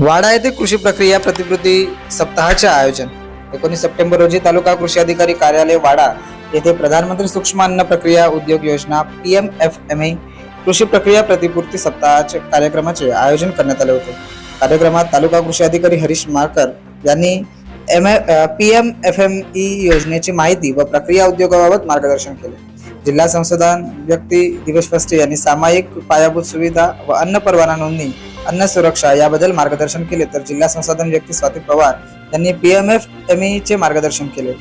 वाडा येथे कृषी प्रक्रिया प्रतिकृती सप्ताहाचे आयोजन. एकोणीस सप्टेंबर रोजी तालुका कृषी अधिकारी कार्यालय वाडा येथे प्रधानमंत्री सूक्ष्म अन्न प्रक्रिया उद्योग योजना P M F M A कृषी प्रक्रिया प्रतिपूर्ती सप्ताहाचे कार्यक्रमाचे आयोजन करण्यात आले होते. कार्यक्रमात तालुका कृषी अधिकारी हरीश मारकर यांनी M P M F M E योजनेची माहिती व प्रक्रिया उद्योगाबाबत मार्गदर्शन केले. जिल्हा संशोधन व्यक्ती दिवेश फस्टे यांनी सामायिक पायाभूत सुविधा व अन्न परवाना नोंदणी अन्न सुरक्षा याबद्दल मार्गदर्शन केले तर जिल्हा संसाधन व्यक्ती स्वाती पवार यांनी पी एम एफ एम चे मार्गदर्शन केले.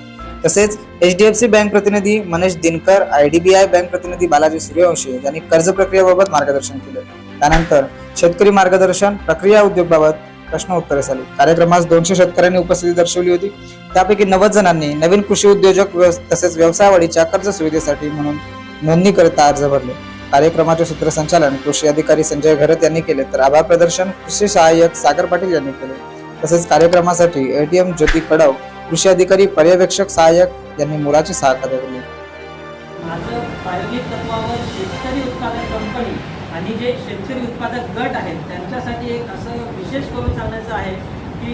तसेच H D F C bank प्रतिनिधी Manish Dinkar I D B I bank प्रतिनिधी बालाजी सूर्यवंशी यांनी कर्ज प्रक्रियेबाबत मार्गदर्शन केले. त्यानंतर शेतकरी मार्गदर्शन प्रक्रिया उद्योगाबाबत प्रश्न उत्तरे झाली. कार्यक्रमास दोनशे शेतकऱ्यांनी उपस्थिती दर्शवली होती. त्यापैकी नव्वद जणांनी नवीन कृषी उद्योजक तसेच व्यवसाय वाढीच्या कर्ज सुविधेसाठी म्हणून नोंदणीकरिता अर्ज भरले. कार्यक्रमाचे सूत्रसंचालन कृषी अधिकारी संजय घरत यांनी केले तर आभार प्रदर्शन कृषी सहाय्यक सागर पाटील यांनी केले. तसेच कार्यक्रमासाठी एटीएम ज्योती कडव कृषी अधिकारी पर्यवेक्षक सहाय्यक यांनी मुलाची सहायता दिली. माझं प्रायोगिक तत्वावर शेतकरी उत्पादक कंपनी आणि जे शेतकरी उत्पादक गट आहेत त्यांच्यासाठी एक असं विशेष करून सांगायचं आहे की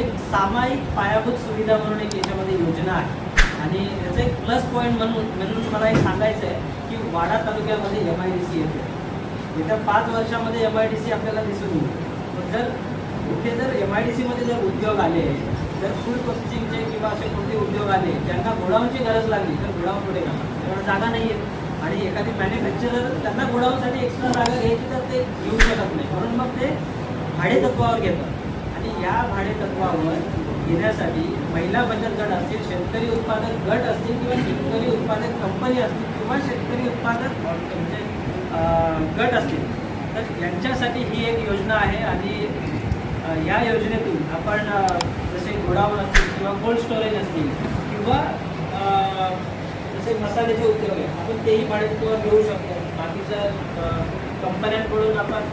एक सामायिक पायाभूत सुविधा म्हणून एक याच्यामध्ये योजना आहे. आणि याचं एक प्लस पॉईंट म्हणून म्हणून मला एक सांगायचं आहे की वाडा तालुक्यामध्ये एम आय डी सी येते. येत्या पाच वर्षामध्ये एम आय डी सी आपल्याला दिसून येईल. जर कुठे जर एम आय डी सीमध्ये जर उद्योग आले जर फूड प्रोसेसिंगचे किंवा असे कोणते उद्योग आले त्यांना गोडाऊनची गरज लागली तर गोडाऊन पुढे करणार त्यामुळे जागा नाही आहे आणि एखादी मॅन्युफॅक्चरर त्यांना गोडाऊनसाठी एक्स्ट्रा जागा घ्यायची तर ते घेऊ शकत नाही. म्हणून मग ते भाडे तत्वावर घेतात. की या भाडेतत्वावर घेण्यासाठी महिला बचत गट असतील शेतकरी उत्पादक गट असतील किंवा शेतकरी उत्पादक कंपनी असतील किंवा शेतकरी उत्पादक म्हणजे गट असतील. तर यांच्यासाठी ही एक योजना आहे आणि या योजनेतून आपण जसे गोडाऊन असतील किंवा कोल्ड स्टोरेज असतील किंवा जसे मसाल्याचे उद्योग आहे आपण तेही भाडेतत्वावर घेऊ शकतो. बाकीचं कंपन्यांकडून आपण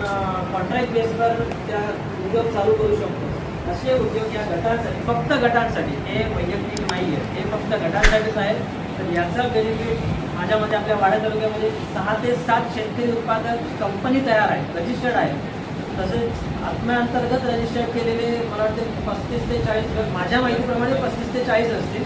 कॉन्ट्रॅक्ट बेसवर त्या उद्योग चालू करू शकतो. असे उद्योग या गटांसाठी फक्त गटांसाठी हे वैयक्तिक नाही आहे हे फक्त गटांसाठीच आहे तर याचा बेनिफिट माझ्या मते आपल्या वाडा तालुक्यामध्ये सहा ते सात शेतकरी उत्पादक कंपनी तयार आहे रजिस्टर्ड आहे तसेच आत्म्याअंतर्गत रजिस्टर केलेले मला वाटते पस्तीस ते चाळीस माझ्या माहितीप्रमाणे पस्तीस ते चाळीस असतील.